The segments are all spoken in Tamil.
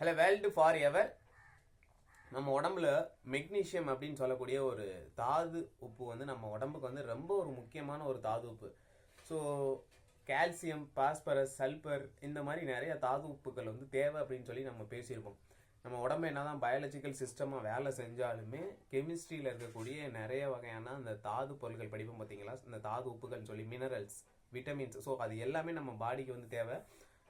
ஹலோ வேல்டு ஃபார் எவர் நம்ம உடம்புல மெக்னீஷியம் அப்படின்னு சொல்லக்கூடிய ஒரு தாது உப்பு வந்து நம்ம உடம்புக்கு வந்து ரொம்ப ஒரு முக்கியமான ஒரு தாது உப்பு. ஸோ கால்சியம் பாஸ்பரஸ் சல்பர் இந்த மாதிரி நிறைய தாது உப்புகள் வந்து தேவை அப்படின்னு சொல்லி நம்ம பேசியிருப்போம் நம்ம உடம்பு என்ன தான் பயாலஜிக்கல் சிஸ்டமாக வேலை செஞ்சாலுமே கெமிஸ்ட்ரியில் இருக்கக்கூடிய நிறைய வகையான அந்த தாது பொருட்கள் படிப்போம் பார்த்தீங்களா இந்த தாது உப்புகள்னு சொல்லி மினரல்ஸ் விட்டமின்ஸ் ஸோ அது எல்லாமே நம்ம பாடிக்கு வந்து தேவை.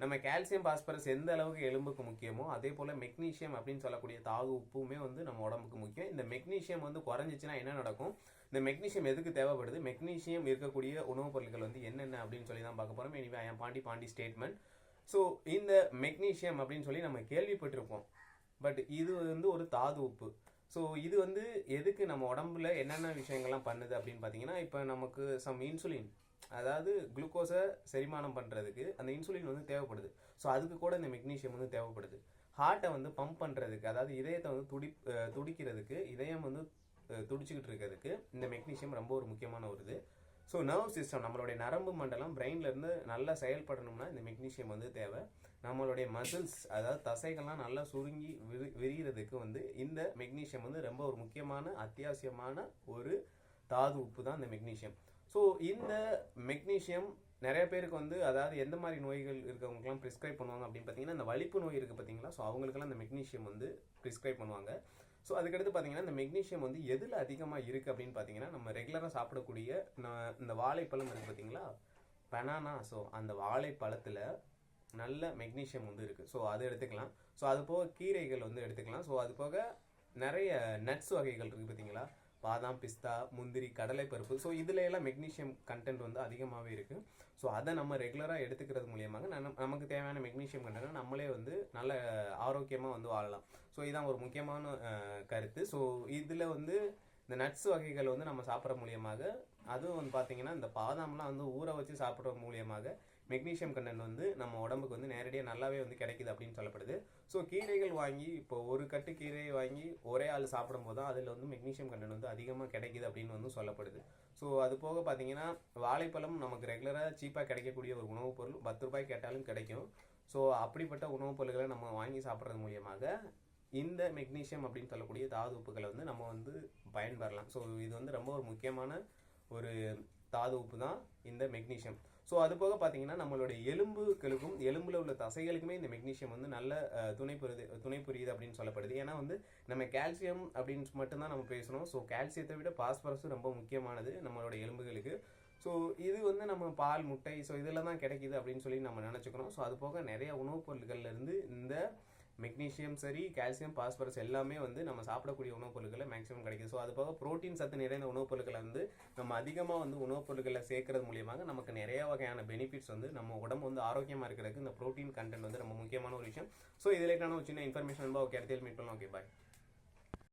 நம்ம கால்சியம் பாஸ்பரஸ் எந்த அளவுக்கு எலும்புக்கு முக்கியமோ அதே போல் மெக்னீஷியம் அப்படின்னு சொல்லக்கூடிய தாது உப்புமே வந்து நம்ம உடம்புக்கு முக்கியம். இந்த மெக்னீஷியம் வந்து குறைஞ்சிச்சுன்னா என்ன நடக்கும்? இந்த மெக்னீஷியம் எதுக்கு தேவைப்படுது? மெக்னீஷியம் இருக்கக்கூடிய உணவுப் பொருட்கள் வந்து என்னென்ன அப்படின்னு சொல்லி தான் பார்க்க போகிறோம் எனவே ஐ பாண்டி பாண்டி ஸ்டேட்மெண்ட் ஸோ இந்த மெக்னீஷியம் அப்படின்னு சொல்லி நம்ம கேள்விப்பட்டிருப்போம். பட் இது வந்து ஒரு தாது உப்பு. ஸோ இது வந்து எதுக்கு நம்ம உடம்புல என்னென்ன விஷயங்கள்லாம் பண்ணுது அப்படின்னு பார்த்தீங்கன்னா இப்போ நமக்கு சம் இன்சுலின் அதாவது குளுக்கோஸை செரிமானம் பண்ணுறதுக்கு அந்த இன்சுலின் வந்து தேவைப்படுது. ஸோ அதுக்கு கூட இந்த மெக்னீஷியம் வந்து தேவைப்படுது. ஹார்ட்டை வந்து பம்ப் பண்ணுறதுக்கு அதாவது இதயத்தை வந்து துடி துடிக்கிறதுக்கு இதயம் வந்து துடிச்சிக்கிட்டு இருக்கிறதுக்கு இந்த மெக்னீஷியம் ரொம்ப ஒரு முக்கியமான ஒரு இது. ஸோ நர்வ் சிஸ்டம் நம்மளுடைய நரம்பு மண்டலம் பிரெயின்லேருந்து நல்லா செயல்படணும்னா இந்த மெக்னீஷியம் வந்து தேவை. நம்மளுடைய மசில்ஸ் அதாவது தசைகள்லாம் நல்லா சுருங்கி விரி விரிகிறதுக்கு வந்து இந்த மெக்னீஷியம் வந்து ரொம்ப ஒரு முக்கியமான அத்தியாவசியமான ஒரு தாது உப்பு தான் இந்த மெக்னீஷியம் ஸோ இந்த மெக்னீஷியம் நிறைய பேருக்கு வந்து அதாவது எந்த மாதிரி நோய்கள் இருக்கவங்களுக்குலாம் ப்ரிஸ்கிரைப் பண்ணுவாங்க அப்படின்னு பார்த்தீங்கன்னா இந்த வலிப்பு நோய் இருக்குது பார்த்தீங்களா? ஸோ அவங்களுக்கெல்லாம் இந்த மெக்னீஷியம் வந்து ப்ரிஸ்கிரைப் பண்ணுவாங்க. ஸோ அதுக்கடுத்து பார்த்தீங்கன்னா இந்த மெக்னீஷியம் வந்து எதில் அதிகமாக இருக்குது அப்படின்னு பார்த்தீங்கன்னா நம்ம ரெகுலராக சாப்பிடக்கூடிய ந- இந்த வாழைப்பழம் இருக்குது பார்த்தீங்களா? பனானா ஸோ அந்த வாழைப்பழத்தில் நல்ல மெக்னீஷியம் வந்து இருக்குது ஸோ அது எடுத்துக்கலாம். ஸோ அது போக கீரைகள் வந்து எடுத்துக்கலாம். ஸோ அது போக நிறைய நட்ஸ் வகைகள் இருக்குது பார்த்தீங்களா? பாதாம் பிஸ்தா முந்திரி கடலைப்பருப்பு. ஸோ இதில் எல்லாம் மெக்னீஷியம் கண்டென்ட் வந்து அதிகமாகவே இருக்குது ஸோ அதை நம்ம ரெகுலராக எடுத்துக்கிறது மூலியமாக நமக்கு தேவையான மெக்னீஷியம் கண்டென்ட் நம்மளே வந்து நல்ல ஆரோக்கியமாக வந்து வாழலாம். ஸோ இதான் ஒரு முக்கியமான கருத்து. ஸோ இதில் வந்து இந்த நட்ஸ் வகைகள் வந்து நம்ம சாப்பிட்ற மூலியமாக அதுவும் வந்து பார்த்தீங்கன்னா இந்த பாதாம்லாம் வந்து ஊற வச்சு சாப்பிட்ற மூலியமாக மெக்னீஷியம் கண்டென்ட் வந்து நம்ம உடம்புக்கு வந்து நேரடியாக நல்லாவே வந்து கிடைக்குது அப்படின்னு சொல்லப்படுது. ஸோ கீரைகள் வாங்கி இப்போ ஒரு கட்டு கீரையை வாங்கி ஒரே ஆள் சாப்பிடும்போது தான் அதில் வந்து மெக்னீஷியம் கண்டென்ட் வந்து அதிகமாக கிடைக்குது அப்படின்னு வந்து சொல்லப்படுது. ஸோ அது போக பார்த்தீங்கன்னா வாழைப்பழம் நமக்கு ரெகுலராக சீப்பாக கிடைக்கக்கூடிய ஒரு உணவுப் பொருள். பத்து ரூபாய் கேட்டாலும் கிடைக்கும். ஸோ அப்படிப்பட்ட உணவுப் பொருட்களை நம்ம வாங்கி சாப்பிட்றது மூலியமாக இந்த மெக்னீஷியம் அப்படின்னு சொல்லக்கூடிய தாது உப்புகளை வந்து நம்ம வந்து பயன்பெறலாம். ஸோ இது வந்து ரொம்ப ஒரு முக்கியமான ஒரு தாது உப்பு தான் இந்த மெக்னீஷியம் ஸோ அது போக பார்த்தீங்கன்னா நம்மளுடைய எலும்புகளுக்கும் எலும்பில் உள்ள தசைகளுக்குமே இந்த மெக்னீஷியம் வந்து நல்ல துணை புரியுது துணை புரியுது அப்படின்னு சொல்லப்படுது. ஏன்னா வந்து நம்ம கால்சியம் அப்படின்னு மட்டும்தான் நம்ம பேசணும் ஸோ கால்சியத்தை விட பாஸ்பரஸும் ரொம்ப முக்கியமானது நம்மளோட எலும்புகளுக்கு. ஸோ இது வந்து நம்ம பால் முட்டை ஸோ இதில் தான் கிடைக்குது அப்படின்னு சொல்லி நம்ம நினச்சிக்கிறோம். ஸோ அது போக நிறைய உணவுப் பொருட்கள்லேருந்து இந்த மெக்னீஷியம் சரி கால்சியம் பாஸ்பரஸ் எல்லாமே வந்து நம்ம சாப்பிடக்கூடிய உணவுப் பொருட்களை மேக்ஸிமம் கிடைக்குது. ஸோ அது போக ப்ரோட்டீன் சத்து நிறைந்த உணவுப் பொருட்களை வந்து நம்ம அதிகமாக வந்து உணவுப் பொருட்களை சேர்க்கறது மூலியமாக நமக்கு நிறைய வகையான பெனிஃபிட்ஸ் வந்து நம்ம உடம்பு வந்து ஆரோக்கியமாக இருக்கிறதுக்கு இந்த ப்ரோட்டீன் கண்டென்ட் வந்து ரொம்ப முக்கியமான ஒரு விஷயம். ஸோ இதில் ஒரு சின்ன இன்ஃபர்மேஷன் ஓகே இடத்தில் மீட் பண்ணலாம். Okay bye